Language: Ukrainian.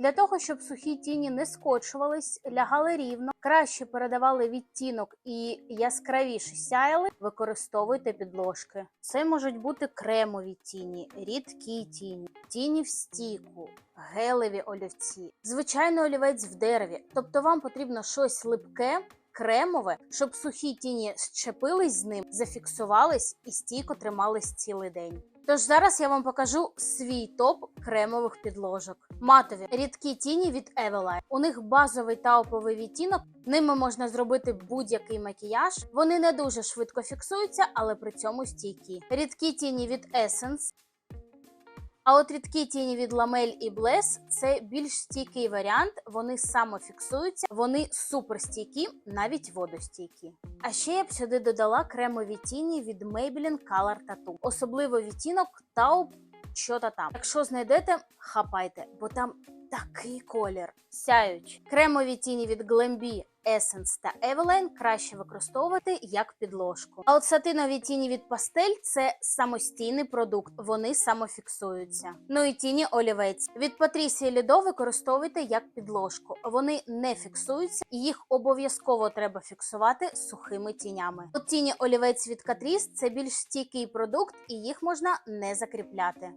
Для того, щоб сухі тіні не скочувались, лягали рівно, краще передавали відтінок і яскравіше сяяли, використовуйте підложки. Це можуть бути кремові тіні, рідкі тіні, тіні в стіку, гелеві олівці, звичайний олівець в дереві. Тобто вам потрібно щось липке. Кремове, щоб сухі тіні щепились з ним, зафіксувались і стійко тримались цілий день. Тож зараз я вам покажу свій топ кремових підложок. Матові рідкі тіні від Eveline. У них базовий тауповий відтінок. Ними можна зробити будь-який макіяж. Вони не дуже швидко фіксуються, але при цьому стійкі. Рідкі тіні від Essence. А от рідкі тіні від Ламель і Блес це більш стійкий варіант. Вони самофіксуються, вони суперстійкі, навіть водостійкі. А ще я б сюди додала кремові тіні від Maybelline Color Tattoo. Особливо відтінок Taupe що та там. Якщо знайдете, хапайте, бо там такий колір. Сяють. Кремові тіні від Glambi, Essence та Eveline краще використовувати як підложку. А от сатинові тіні від Пастель це самостійний продукт, вони самофіксуються. Ну і тіні олівець. Від Патрісії Лідо використовуйте як підложку. Вони не фіксуються, і їх обов'язково треба фіксувати сухими тінями. От тіні олівець від Катріс це більш стійкий продукт, і їх можна не закріпляти.